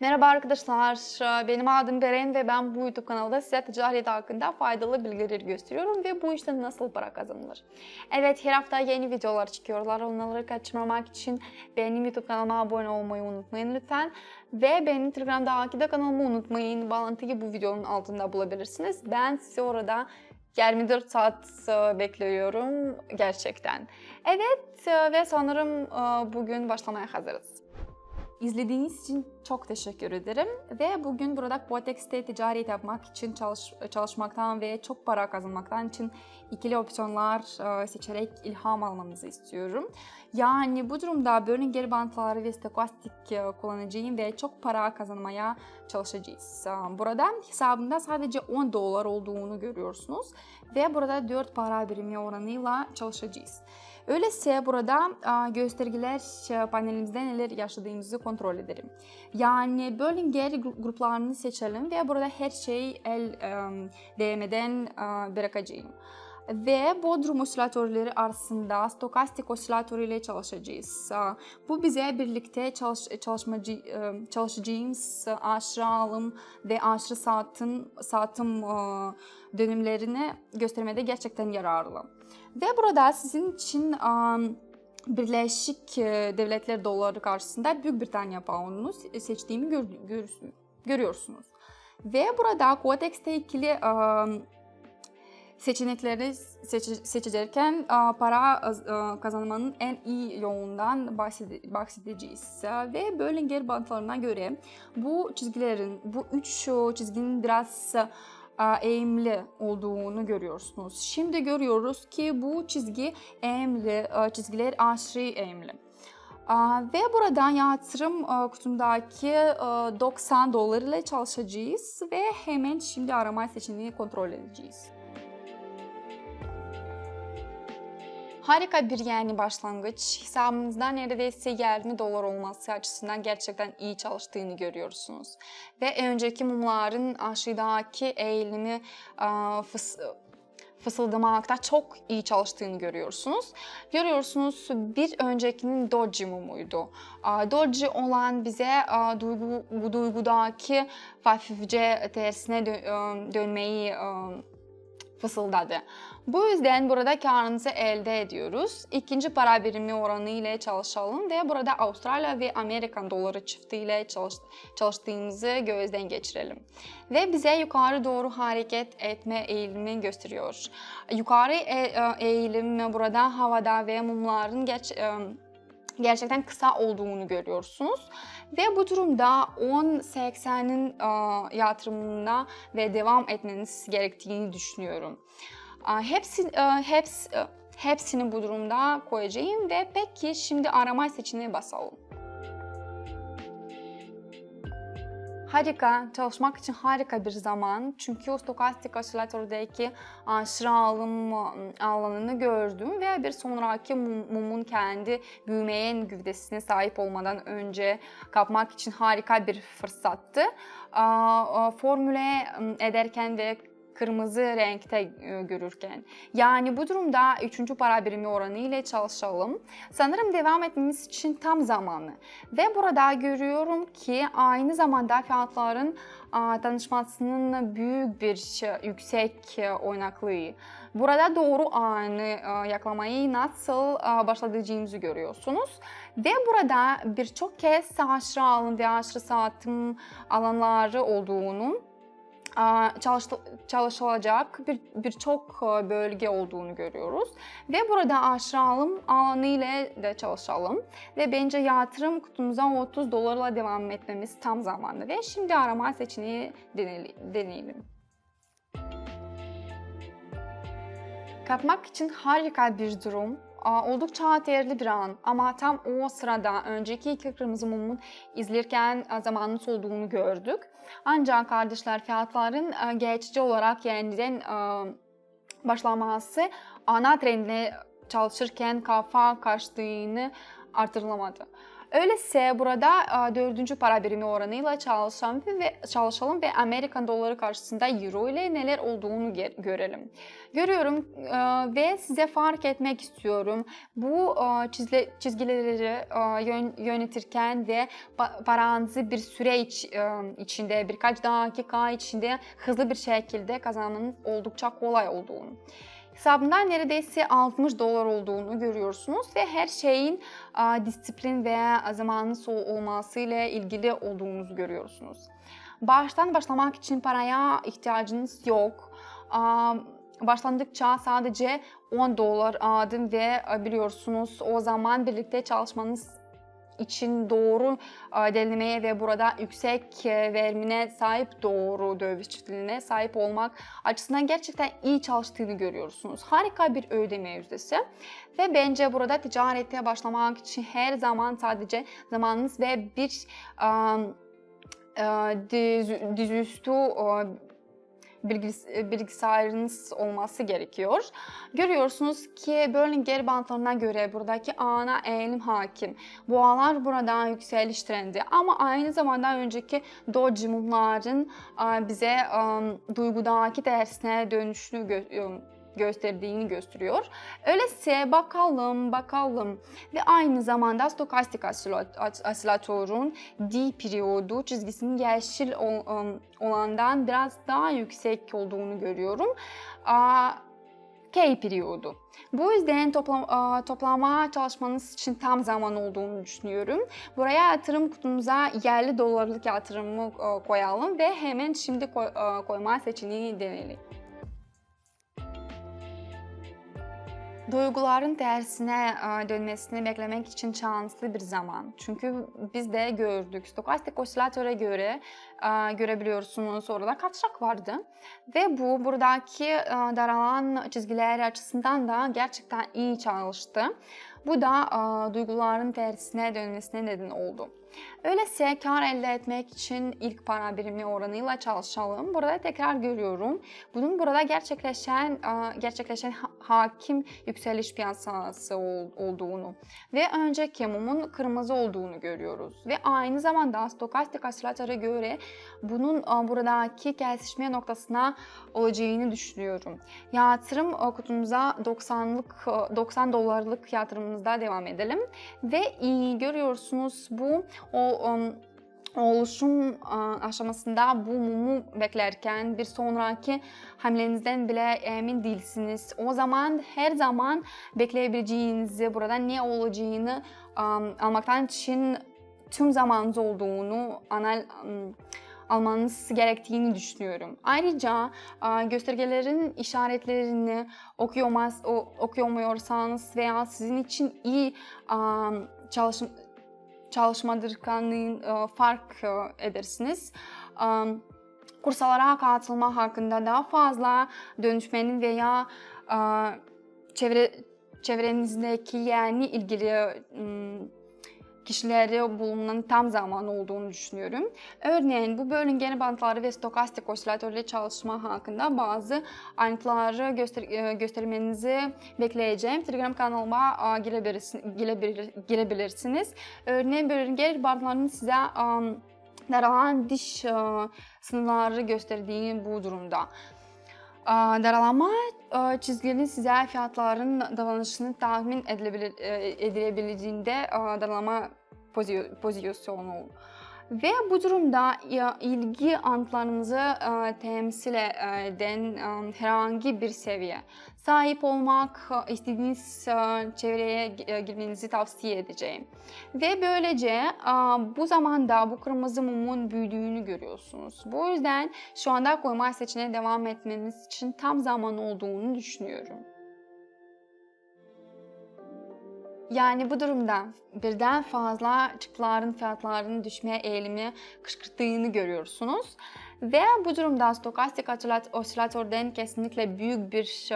Merhaba arkadaşlar, benim adım Beren ve ben bu YouTube kanalda size ticaret hakkında faydalı bilgiler gösteriyorum ve bu işten nasıl para kazanılır. Evet, her hafta yeni videolar çıkıyorlar. Onları kaçırmamak için benim YouTube kanalıma abone olmayı unutmayın lütfen. Ve benim Telegram'daki de kanalımı unutmayın. Bağlantıyı bu videonun altında bulabilirsiniz. Ben sizi orada 24 saat e, bekliyorum gerçekten. Evet e, ve sanırım e, bugün başlamaya hazırız. İzlediğiniz için çok teşekkür ederim ve bugün burada Quotex'te ticaret yapmak için çalış, çalışmaktan ve çok para kazanmaktan için ikili opsiyonlar e, seçerek ilham almanızı istiyorum. Yani bu durumda Bollinger Bandları ve Stokastik e, kullanacağım ve çok para kazanmaya çalışacağız. E, Burada hesabımda sadece 10 dolar olduğunu görüyorsunuz ve burada 4 para birimi oranıyla çalışacağız. Öyleyse burada göstergeler e, panelimizde neler yaşadığımızı kontrol edelim. Yani gru- gruplarını seçelim ve burada her şeyi el değmeden bırakacağım. Ve Bodrum osilatörleri arasında stokastik osilatör ile çalışacağız. Bu bize birlikte çalış, çalışmacı, e, çalışacağımız aşırı alım ve aşırı saatin, saatim e, dönümlerini göstermede gerçekten yararlı. Ve burada sizin için um, Birleşik e, Devletler doları karşısında Büyük Britanya poundunu se- seçtiğimi gör, gör- görüyorsunuz. Ve burada Quotex'te ikili um, seçenekleri seçe- seçerken para kazanmanın en iyi yolundan bahsede- bahsedeceğiz. Ve Bollinger bantlarına göre bu çizgilerin, bu üç çizginin biraz eğimli olduğunu görüyorsunuz. Şimdi görüyoruz ki bu çizgi eğimli, çizgiler aşırı eğimli. Ve buradan yatırım kutumdaki uh, 90 dolar ile çalışacağız ve hemen şimdi arama seçeneğini kontrol edeceğiz. Harika bir yeni başlangıç. Hesabınızda neredeyse 20 dolar olması açısından gerçekten iyi çalıştığını görüyorsunuz. Ve önceki mumların aşağıdaki eğilimi fıs- fısıldamakta çok iyi çalıştığını görüyorsunuz. Görüyorsunuz bir öncekinin Doji mumuydu. Doji olan bize duygu, bu duygudaki hafifçe tersine e, dönmeyi e, fısıldadı. Bu yüzden burada karınızı elde ediyoruz. İkinci para birimi oranı ile çalışalım ve burada Avustralya ve Amerikan doları çifti ile çalış, çalıştığımızı gözden geçirelim. Ve bize yukarı doğru hareket etme eğilimi gösteriyor. Yukarı e, e, eğilim burada havada ve mumların geç, e, gerçekten kısa olduğunu görüyorsunuz. Ve bu durumda 10.80'in e, yatırımına ve devam etmeniz gerektiğini düşünüyorum. E, Hepsi, e, heps, e, hepsini bu durumda koyacağım ve peki şimdi arama seçeneğine basalım. Harika, çalışmak için harika bir zaman. Çünkü o stokastik osilatördeki aşırı alım ıı, alanını gördüm ve bir sonraki mum- mumun kendi büyümeyen güvdesine sahip olmadan önce kapmak için harika bir fırsattı. Formüle ederken ve kırmızı renkte e, görürken. Yani bu durumda üçüncü para birimi oranı ile çalışalım. Sanırım devam etmemiz için tam zamanı. Ve burada görüyorum ki aynı zamanda fiyatların a, tanışmasının büyük bir yüksek e, oynaklığı. Burada doğru anı e, yakalamayı nasıl başladığımızı görüyorsunuz. Ve burada birçok kez aşırı alım ve aşırı satım alanları olduğunu çalıştı- çalışılacak bir birçok e, bölge olduğunu görüyoruz. Ve burada aşırı alım alanı ile de çalışalım. Ve bence yatırım kutumuza 30 dolarla devam etmemiz tam zamanlı. Ve şimdi arama seçeneği deneyelim. Kapmak için harika bir durum. Oldukça değerli bir an ama tam o sırada önceki iki kırmızı mumun izlerken e, zamanımız olduğunu gördük. Ancak kardeşler fiyatların e, geçici olarak yeniden e, başlaması ana trendle çalışırken kafa karşılığını artırılamadı. Öyleyse burada dördüncü para birimi oranıyla çalışalım ve çalışalım ve Amerikan doları karşısında euro ile neler olduğunu görelim. Görüyorum e, ve size fark etmek istiyorum. Bu e, çizgileri e, yön- yönetirken ve pa- paranızı bir süre iç, e, içinde, birkaç dakika içinde hızlı bir şekilde kazanmanız oldukça kolay olduğunu. Hesabında neredeyse 60 dolar olduğunu görüyorsunuz ve her şeyin disiplin veya zamanın so- olmasıyla ilgili olduğunuzu görüyorsunuz. Baştan başlamak için paraya ihtiyacınız yok. Başlandıkça sadece 10 dolar adım ve biliyorsunuz o zaman birlikte çalışmanız için doğru derinlemeye ve burada yüksek e, verimine sahip doğru döviz çiftliğine sahip olmak açısından gerçekten iyi çalıştığını görüyorsunuz. Harika bir ödeme yüzdesi ve bence burada ticarete başlamak için her zaman sadece zamanınız ve bir um, e, e, bilgis- bilgisayarınız olması gerekiyor. Görüyorsunuz ki Bollinger bantlarına göre buradaki ana eğilim hakim. Boğalar burada yükseliş trendi ama aynı zamanda önceki doji mumların e, bize e, duygudaki tersine dönüşünü gö- e, gösterdiğini gösteriyor. Öyleyse bakalım bakalım ve aynı zamanda stokastik oscilatörün D periyodu çizgisinin yeşil ol- olandan biraz daha yüksek olduğunu görüyorum. K periyodu. Bu yüzden toplama çalışmanız için tam zaman olduğunu düşünüyorum. Buraya yatırım kutumuza yerli dolarlık yatırımı aa, koyalım ve hemen şimdi aa, koyma seçeneğini deneyelim. Duyguların tersine e, dönmesini beklemek için şanslı bir zaman. Çünkü biz de gördük. Stokastik osilatöre göre e, görebiliyorsunuz orada kaçak vardı. Ve bu buradaki e, daralan çizgiler açısından da gerçekten iyi çalıştı. Bu da duyguların tersine dönmesine neden oldu. Öyleyse kar elde etmek için ilk para birimi oranıyla çalışalım. Burada tekrar görüyorum. Bunun burada gerçekleşen gerçekleşen ha- hakim yükseliş piyasası ol- olduğunu ve önceki mumun kırmızı olduğunu görüyoruz. Ve aynı zamanda stokastik osilatöre göre bunun buradaki kesişme noktasına olacağını düşünüyorum. Yatırım kutumuza 90'lık e, 90 dolarlık yatırımımızda devam edelim ve görüyorsunuz bu o um, oluşum aşamasında bu mumu beklerken bir sonraki hamlenizden bile emin değilsiniz. O zaman her zaman bekleyebileceğinizi, burada ne olacağını um, almaktan için tüm zamanınız olduğunu anal um, almanız gerektiğini düşünüyorum. Ayrıca göstergelerin işaretlerini okuyamaz, okuyamıyorsanız veya sizin için iyi çalışım çalışmadırkanlığın e, fark e, edersiniz. Kursalara katılma hakkında daha fazla dönüşmenin veya e, çevre çevrenizdeki yani ilgili m, kişileri bulunmanın tam zamanı olduğunu düşünüyorum. Örneğin bu bölüngen bantları ve stokastik osilatörle çalışma hakkında bazı ayrıntıları göster e, göstermenizi bekleyeceğim. Telegram kanalıma e, girebilirsin- girebilir- girebilirsiniz. Örneğin bölüngen bantlarının size daralan diş e, sınırları gösterdiğini bu durumda. Daralama e, çizginin size fiyatların davranışını tahmin edilebilir, e, edilebildiğinde daralama pozi- pozisyonu. Ve bu durumda ilgi antlarınızı e, temsil eden herhangi bir seviye sahip olmak istediğiniz çevreye e, girmenizi tavsiye edeceğim. Ve böylece bu zamanda bu kırmızı mumun büyüdüğünü görüyorsunuz. Bu yüzden şu anda koyma seçeneğine devam etmeniz için tam zaman olduğunu düşünüyorum. Yani bu durumda birden fazla çıktıların fiyatlarının düşmeye eğilimi kışkırttığını görüyorsunuz. Ve bu durumda stokastik osilat- osilatörden kesinlikle büyük bir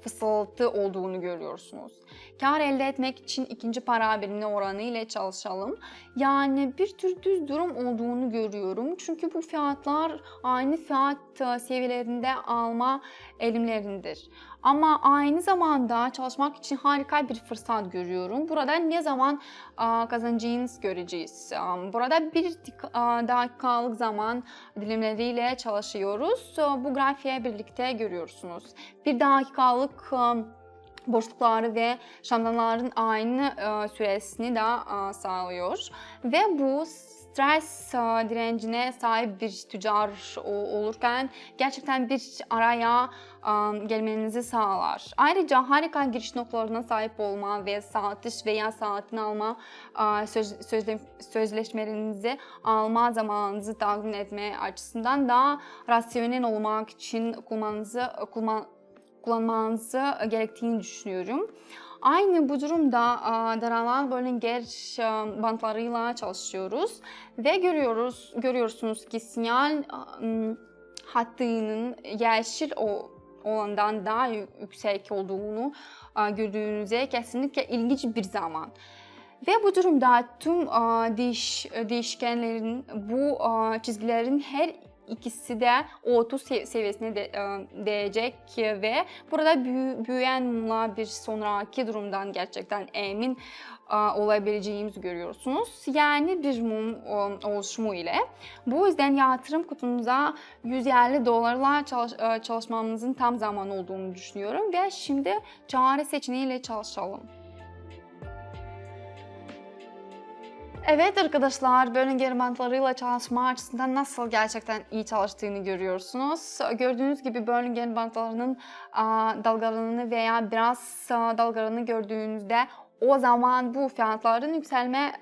fısıltı olduğunu görüyorsunuz. Kar elde etmek için ikinci para birimi oranı ile çalışalım. Yani bir tür düz durum olduğunu görüyorum. Çünkü bu fiyatlar aynı fiyat seviyelerinde alma eğilimlerindir. Ama aynı zamanda çalışmak için harika bir fırsat görüyorum. Burada ne zaman kazanacağınız göreceğiz. Burada bir dakikalık zaman dilimleriyle çalışıyoruz. Bu grafiğe birlikte görüyorsunuz. Bir dakikalık boşlukları ve şamdanların aynı e, süresini de sağlıyor. Ve bu stres e, direncine sahip bir tüccar olurken gerçekten bir araya e, gelmenizi sağlar. Ayrıca harika giriş noktalarına sahip olma ve satış veya satın alma e, söz, sözle, sözleşmelerinizi alma zamanınızı tahmin etme açısından daha rasyonel olmak için kullanmanızı kullan, kullanmanızı gerektiğini düşünüyorum. Aynı bu durumda daralan Bollinger e, bantlarıyla çalışıyoruz ve görüyoruz görüyorsunuz ki sinyal hattının yeşil o olandan daha yü- yüksek olduğunu gördüğünüzde kesinlikle ilginç bir zaman. Ve bu durumda tüm değiş, değişkenlerin, bu çizgilerin her ikisi de O30 se- seviyesine de, e, değecek ve burada büyü- büyüyen mumla bir sonraki durumdan gerçekten emin e, olabileceğimizi görüyorsunuz. Yani bir mum e, oluşumu ile. Bu yüzden yatırım kutunuza 150 dolarla çalış, e, çalışmamızın tam zamanı olduğunu düşünüyorum ve şimdi çare seçeneğiyle çalışalım. Evet arkadaşlar, Bollinger bantlarıyla çalışma açısından nasıl gerçekten iyi çalıştığını görüyorsunuz. Gördüğünüz gibi Bollinger bantlarının aa, dalgalarını veya biraz dalgalarını gördüğünüzde o zaman bu fiyatların yükselme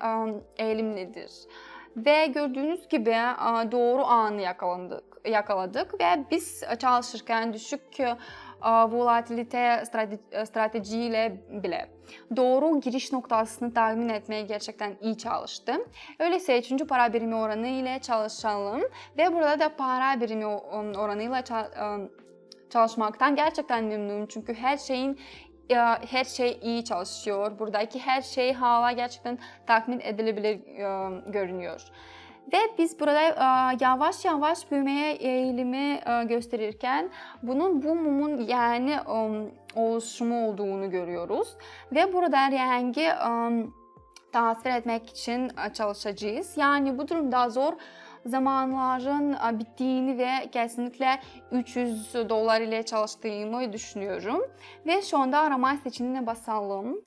eğilimlidir. Ve gördüğünüz gibi doğru anı yakaladık, yakaladık ve biz çalışırken düşük volatilite strate- stratejiyle bile doğru giriş noktasını tahmin etmeye gerçekten iyi çalıştım. Öyleyse 3. para birimi oranı ile çalışalım ve burada da para birimi oranıyla ıı, çalışmaktan gerçekten memnunum çünkü her şeyin her şey iyi çalışıyor. Buradaki her şey hala gerçekten tahmin edilebilir e, görünüyor. Ve biz burada e, yavaş yavaş büyümeye eğilimi e, gösterirken bunun bu mumun yani oluşumu olduğunu görüyoruz. Ve burada rengi tasvir etmek için e, çalışacağız. Yani bu durumda zor zamanların bittiğini ve kesinlikle 300 dolar ile çalıştığımı düşünüyorum. Ve şu anda arama seçeneğine basalım.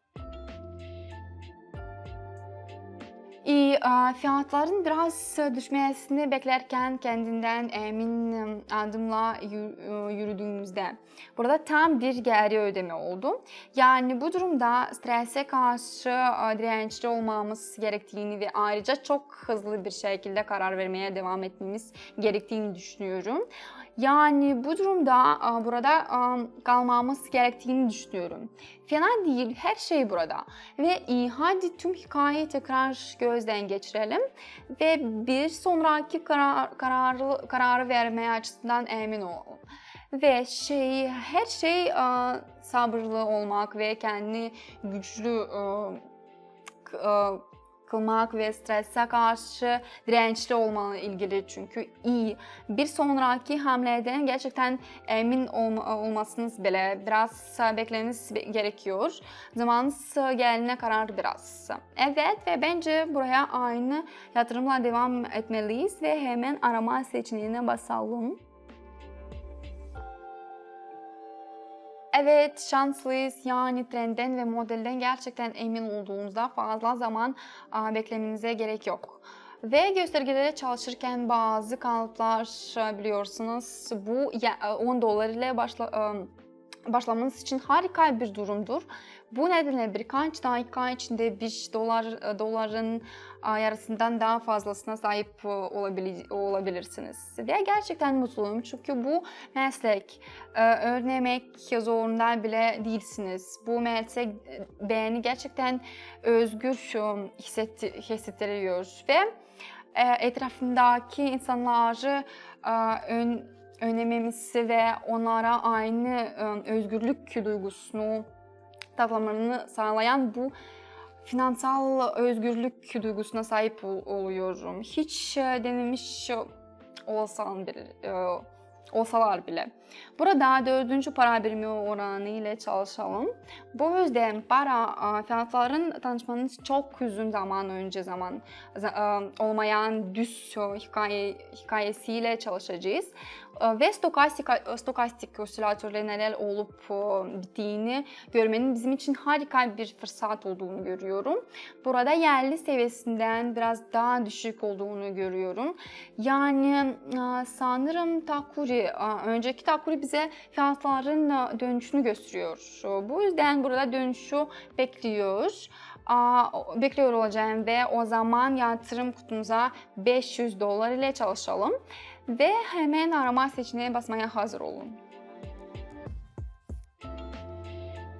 Fiyatların biraz düşmesini beklerken kendinden emin e, adımla e, yürüdüğümüzde burada tam bir geri ödeme oldu. Yani bu durumda strese karşı e, dirençli olmamız gerektiğini ve ayrıca çok hızlı bir şekilde karar vermeye devam etmemiz gerektiğini düşünüyorum. Yani bu durumda e, burada e, kalmamız gerektiğini düşünüyorum. Fena değil, her şey burada. Ve iyi, hadi tüm hikayeyi tekrar gözden geçirelim ve bir sonraki karar, kararı, kararı vermeye açısından emin olalım. Ve şey, her şey e, sabırlı olmak ve kendini güçlü e, e, kılmak ve strese karşı dirençli olmanla ilgili çünkü iyi. Bir sonraki hamleden gerçekten emin olma, olmasınız bile biraz beklemeniz gerekiyor. Zamanınız gelene kadar biraz. Evet ve bence buraya aynı yatırımla devam etmeliyiz ve hemen arama seçeneğine basalım. Evet, şanslıyız. Yani trendden ve modelden gerçekten emin olduğunuzda fazla zaman beklemenize gerek yok. Ve göstergelere çalışırken bazı kalıplar e, biliyorsunuz bu ya- 10 dolar ile başla, e, başlamanız için harika bir durumdur. Bu nedenle birkaç dakika içinde 5 dolar e, doların yarısından daha fazlasına sahip e, olabili- olabilirsiniz. Ve gerçekten mutluyum çünkü bu meslek e, öğrenmek zorunda bile değilsiniz. Bu meslek beni gerçekten özgür hissetti- hissettiriyor ve e, etrafımdaki insanları ön, önememesi ve onlara aynı e, özgürlük duygusunu tatmalarını sağlayan bu finansal özgürlük duygusuna sahip ol- oluyorum. Hiç e, denemiş olsam bile, e, olsalar bile. Burada dördüncü para birimi oranı ile çalışalım. Bu yüzden para e, fiyatların tanışmanız çok uzun zaman önce zaman za- e, olmayan düz hikaye, hikayesiyle çalışacağız. E, Ve stokastik, stokastik osilatörle neler olup bittiğini görmenin bizim için harika bir fırsat olduğunu görüyorum. Burada yerli seviyesinden biraz daha düşük olduğunu görüyorum. Yani sanırım Takuri, önceki Takuri bize fiyatların e, dönüşünü gösteriyor. Bu yüzden burada dönüşü bekliyoruz. Aa, bekliyor olacağım ve o zaman yatırım kutumuza 500 dolar ile çalışalım ve hemen arama seçeneğine basmaya hazır olun.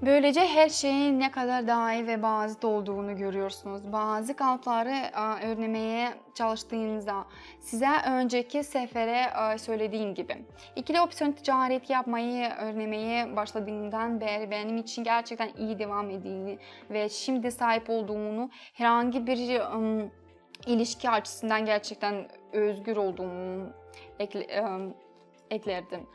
Böylece her şeyin ne kadar daha iyi ve basit olduğunu görüyorsunuz. Bazı kalıpları e, öğrenmeye çalıştığınızda size önceki sefere söylediğim gibi ikili opsiyon ticaret yapmayı öğrenmeye başladığımdan beri benim için gerçekten iyi devam ettiğini ve şimdi sahip olduğunu herhangi bir ım, ilişki açısından gerçekten özgür olduğumu ekle, ım, eklerdim.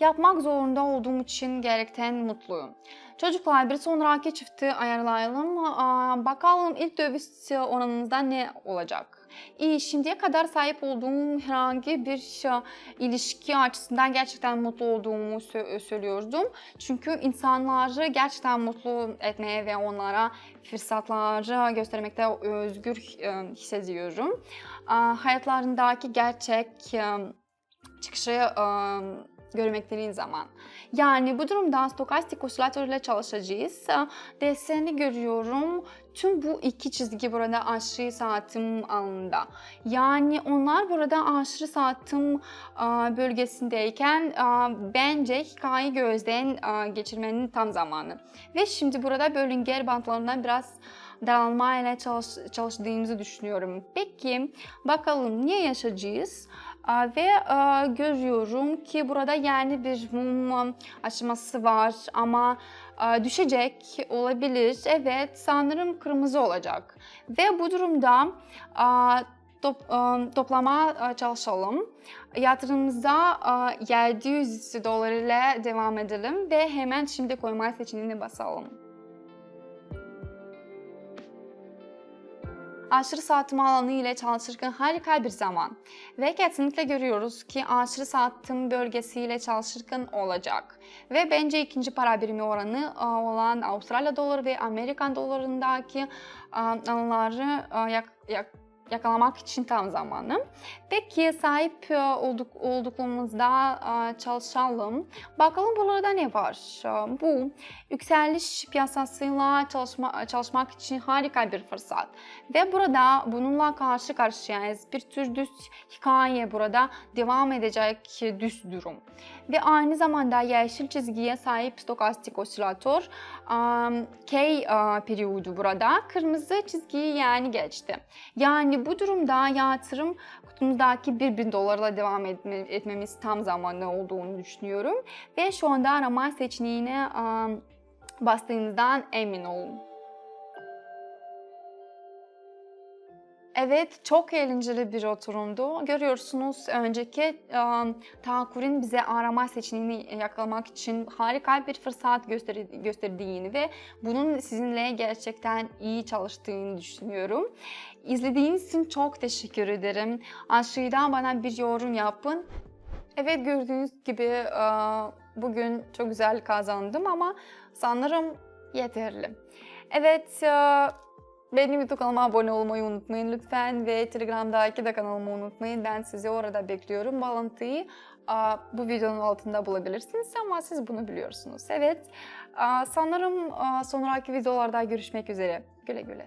Yapmak zorunda olduğum için gerekten mutluyum. Çocuklar bir sonraki çifti ayarlayalım. Aa, bakalım ilk döviz oranımızda ne olacak? İyi, şimdiye kadar sahip olduğum herhangi bir e, ilişki açısından gerçekten mutlu olduğumu sö- söylüyordum. Çünkü insanları gerçekten mutlu etmeye ve onlara fırsatları göstermekte özgür e, hissediyorum. Hayatlarındaki gerçek e, çıkışı görmekleri zaman. Yani bu durumda stokastik osilatör ile çalışacağız. Deseni görüyorum. Tüm bu iki çizgi burada aşırı saatim alanında. Yani onlar burada aşırı saatim bölgesindeyken bence hikayeyi gözden geçirmenin tam zamanı. Ve şimdi burada bölünger bantlarından biraz daralma ile çalış, çalıştığımızı düşünüyorum. Peki bakalım niye yaşayacağız? Ve görüyorum ki burada yeni bir mum aşaması var ama düşecek olabilir. Evet sanırım kırmızı olacak. Ve bu durumda top, e, toplama e, çalışalım. Yatırımımıza e, 700 dolar ile devam edelim ve hemen şimdi koyma seçeneğine basalım. Aşırı saatim alanı ile çalışırken harika bir zaman. Ve kesinlikle görüyoruz ki aşırı saatim bölgesiyle çalışırken olacak. Ve bence ikinci para birimi oranı e, olan Avustralya doları ve Amerikan dolarındaki e, alanları e, yak, yak, yakalamak için tam zamanı. Peki sahip e, olduk, olduklarımızda e, çalışalım. Bakalım buralarda ne var? E, Bu yükseliş piyasasıyla çalışma, çalışmak için harika bir fırsat. Ve burada bununla karşı karşıyayız. Bir tür düz hikaye burada devam edecek düz durum. Ve aynı zamanda yeşil çizgiye sahip stokastik osilatör K periyodu burada. Kırmızı çizgiyi yani geçti. Yani bu durumda yatırım kutumuzdaki 1000 dolarla devam etme, etmemiz tam zamanı olduğunu düşünüyorum. Ve şu anda arama seçeneğine um, bastığınızdan emin olun. Evet, çok eğlenceli bir oturumdu. Görüyorsunuz önceki um, tahakkürün bize arama seçeneğini yakalamak için harika bir fırsat gösteri- gösterdiğini ve bunun sizinle gerçekten iyi çalıştığını düşünüyorum. İzlediğiniz için çok teşekkür ederim. Aşağıdan bana bir yorum yapın. Evet gördüğünüz gibi bugün çok güzel kazandım ama sanırım yeterli. Evet benim YouTube kanalıma abone olmayı unutmayın lütfen ve Telegram'daki de kanalımı unutmayın. Ben sizi orada bekliyorum. Bağlantıyı bu videonun altında bulabilirsiniz ama siz bunu biliyorsunuz. Evet sanırım sonraki videolarda görüşmek üzere. Güle güle.